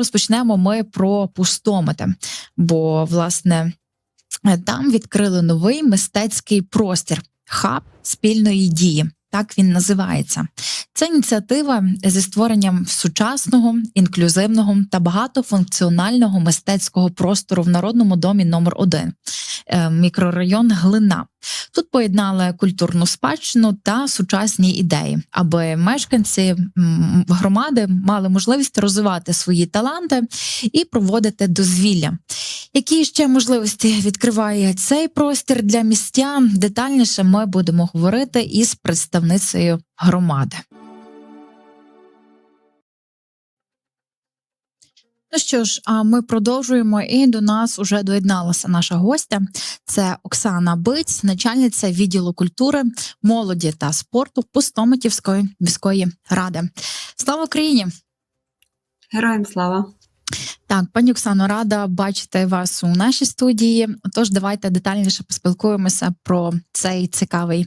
Розпочнемо ми про пустомети, бо власне там відкрили новий мистецький простір хаб спільної дії. Так він називається. Це ініціатива зі створенням сучасного, інклюзивного та багатофункціонального мистецького простору в народному домі номер 1 мікрорайон Глина. Тут поєднали культурну спадщину та сучасні ідеї, аби мешканці громади мали можливість розвивати свої таланти і проводити дозвілля. Які ще можливості відкриває цей простір для містян? Детальніше ми будемо говорити із представницею громади. Ну що ж, а ми продовжуємо, і до нас уже доєдналася наша гостя. Це Оксана Биць, начальниця відділу культури, молоді та спорту Пустомитівської міської ради. Слава Україні! Героям слава! Так, пані Оксано, рада бачити вас у нашій студії. Тож давайте детальніше поспілкуємося про цей цікавий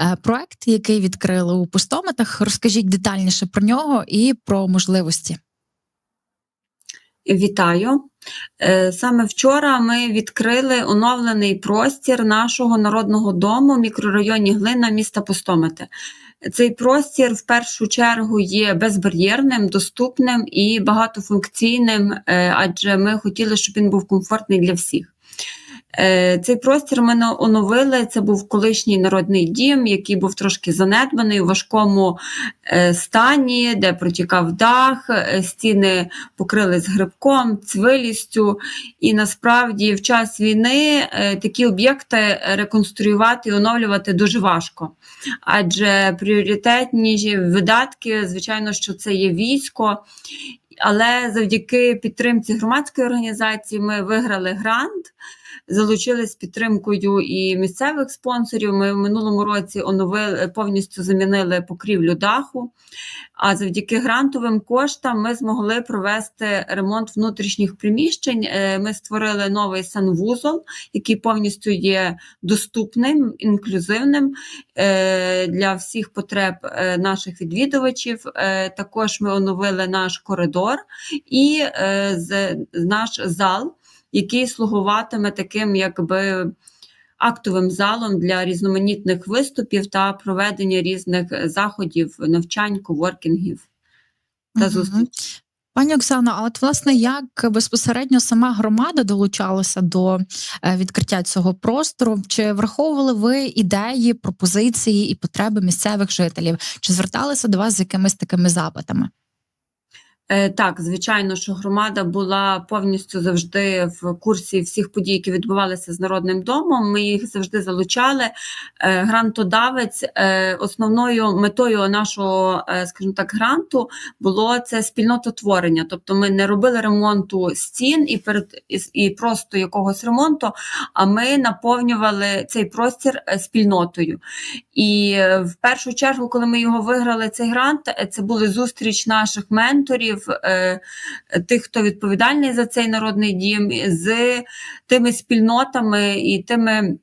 е, проект, який відкрили у пустометах. Розкажіть детальніше про нього і про можливості. Вітаю. Е, Саме вчора ми відкрили оновлений простір нашого народного дому в мікрорайоні Глина міста Пустомети. Цей простір в першу чергу є безбар'єрним, доступним і багатофункційним, е, адже ми хотіли, щоб він був комфортний для всіх. Е, Цей простір ми оновили. Це був колишній народний дім, який був трошки занедбаний у важкому е, стані, де протікав дах, е, стіни покрились грибком, цвилістю. І насправді в час війни такі об'єкти реконструювати і оновлювати дуже важко. Адже пріоритетні видатки, звичайно, що це є військо. Але завдяки підтримці громадської організації ми виграли грант залучились підтримкою і місцевих спонсорів. Ми в минулому році оновили повністю замінили покрівлю даху. А завдяки грантовим коштам ми змогли провести ремонт внутрішніх приміщень. Е, Ми створили новий санвузол, який повністю є доступним, інклюзивним е, для всіх потреб е, наших відвідувачів. Також ми оновили наш коридор і наш зал який слугуватиме таким якби актовим залом для різноманітних виступів та проведення різних заходів, навчань, коворкінгів та зустрічей. Пані Оксано, а от власне як безпосередньо сама громада долучалася до е, відкриття цього простору? Чи враховували ви ідеї, пропозиції і потреби місцевих жителів? Чи зверталися до вас з якимись такими запитами? Е, Так, звичайно, що громада була повністю завжди в курсі всіх подій, які відбувалися з народним домом. Ми їх завжди залучали. Е, Грантодавець е, основною метою нашого, скажімо так, гранту було це спільнототворення. Тобто, ми не робили ремонту стін і перед і, просто якогось ремонту, а ми наповнювали цей простір спільнотою. І в першу чергу, коли ми його виграли, цей грант, це були зустріч наших менторів, е, тих, хто відповідальний за цей народний дім, з тими спільнотами і тими.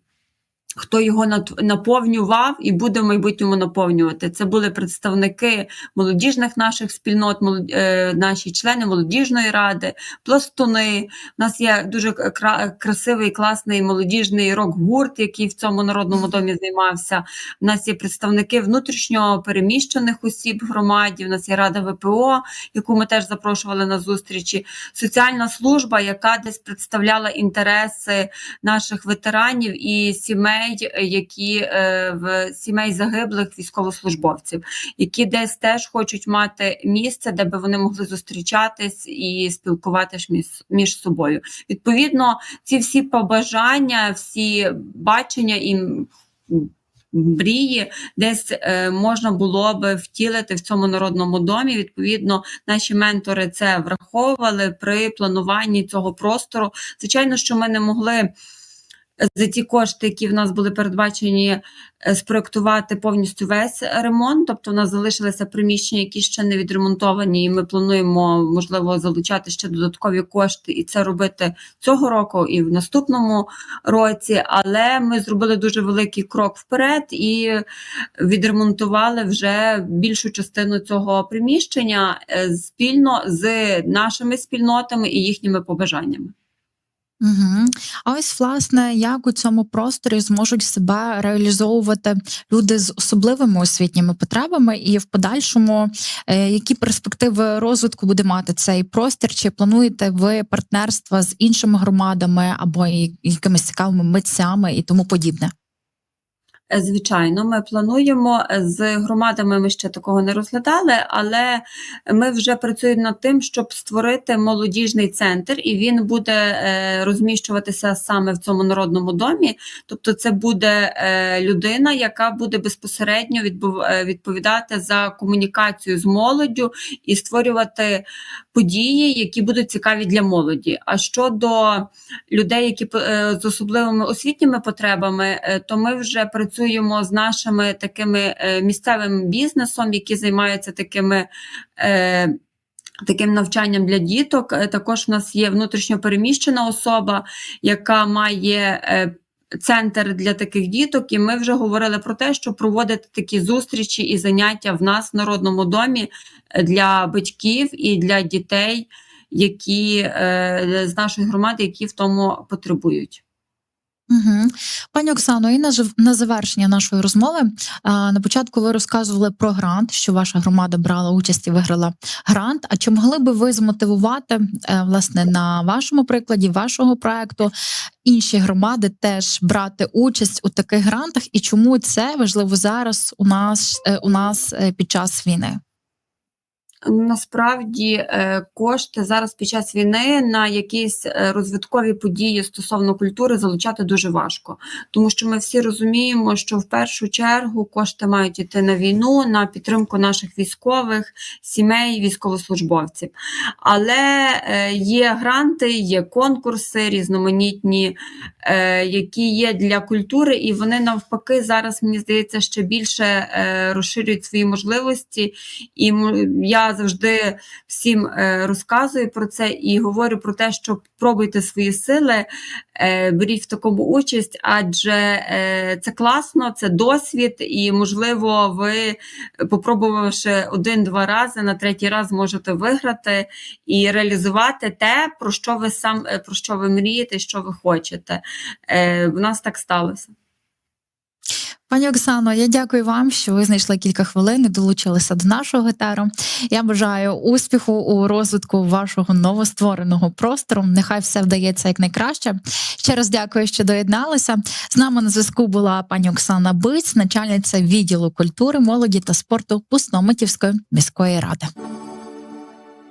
Хто його наповнював і буде в майбутньому наповнювати? Це були представники молодіжних наших спільнот, молод- е, наші члени молодіжної ради, пластуни. У нас є дуже красивий, класний молодіжний рок-гурт, який в цьому народному домі займався. У нас є представники внутрішньо переміщених осіб громаді. У нас є рада ВПО, яку ми теж запрошували на зустрічі. Соціальна служба, яка десь представляла інтереси наших ветеранів і сімей, які е, в сімей загиблих військовослужбовців, які десь теж хочуть мати місце, де би вони могли зустрічатись і спілкуватись між, між собою. Відповідно, ці всі побажання, всі бачення і мрії десь е, можна було би втілити в цьому народному домі. Відповідно, наші ментори це враховували при плануванні цього простору. Звичайно, що ми не могли за ті кошти, які в нас були передбачені, е, спроектувати повністю весь ремонт. Тобто, у нас залишилися приміщення, які ще не відремонтовані, і ми плануємо можливо залучати ще додаткові кошти і це робити цього року і в наступному році. Але ми зробили дуже великий крок вперед і відремонтували вже більшу частину цього приміщення е, спільно з нашими спільнотами і їхніми побажаннями. Угу. А ось власне, як у цьому просторі зможуть себе реалізовувати люди з особливими освітніми потребами, і в подальшому е, які перспективи розвитку буде мати цей простір? Чи плануєте ви партнерства з іншими громадами або якимись цікавими митцями і тому подібне? Е, Звичайно, ми плануємо е, з громадами. Ми ще такого не розглядали, але ми вже працюємо над тим, щоб створити молодіжний центр, і він буде е, розміщуватися саме в цьому народному домі. Тобто, це буде людина, яка буде безпосередньо відповідати за комунікацію з молоддю і створювати події, які будуть цікаві для молоді. А щодо людей, які з особливими освітніми потребами, то ми вже працюємо з нашими такими е, місцевим бізнесом, які займаються такими. е, Таким навчанням для діток Е, також у нас є внутрішньо переміщена особа, яка має центр для таких діток. І ми вже говорили про те, що проводити такі зустрічі і заняття в нас в народному домі для батьків і для дітей, які з нашої громади, які в тому потребують. Угу. Пані Оксано, і на, на завершення нашої розмови а, на початку ви розказували про грант, що ваша громада брала участь і виграла грант. А чи могли би ви змотивувати е, власне на вашому прикладі вашого проекту інші громади теж брати участь у таких грантах? І чому це важливо зараз у нас е, у нас е, під час війни? Насправді е, кошти зараз під час війни на якісь е, розвиткові події стосовно культури залучати дуже важко, тому що ми всі розуміємо, що в першу чергу кошти мають йти на війну, на підтримку наших військових, сімей, військовослужбовців. Але е, є гранти, є конкурси різноманітні, які є для культури, і вони навпаки зараз мені здається ще більше розширюють свої можливості. І м- завжди всім е, розказую про це і говорю про те, що пробуйте свої сили, е, беріть в такому участь, адже е, це класно, це досвід, і можливо, ви попробувавши один-два рази, на третій раз можете виграти і реалізувати те, про що ви сам про що ви мрієте, що ви хочете. В нас так сталося. Пані Оксано, я дякую вам, що ви знайшли кілька хвилин і долучилися до нашого етеру. Я бажаю успіху у розвитку вашого новоствореного простору. Нехай все вдається як найкраще. Ще раз дякую, що доєдналися. З нами на зв'язку була пані Оксана Биць, начальниця відділу культури, молоді та спорту Пустомитівської міської ради.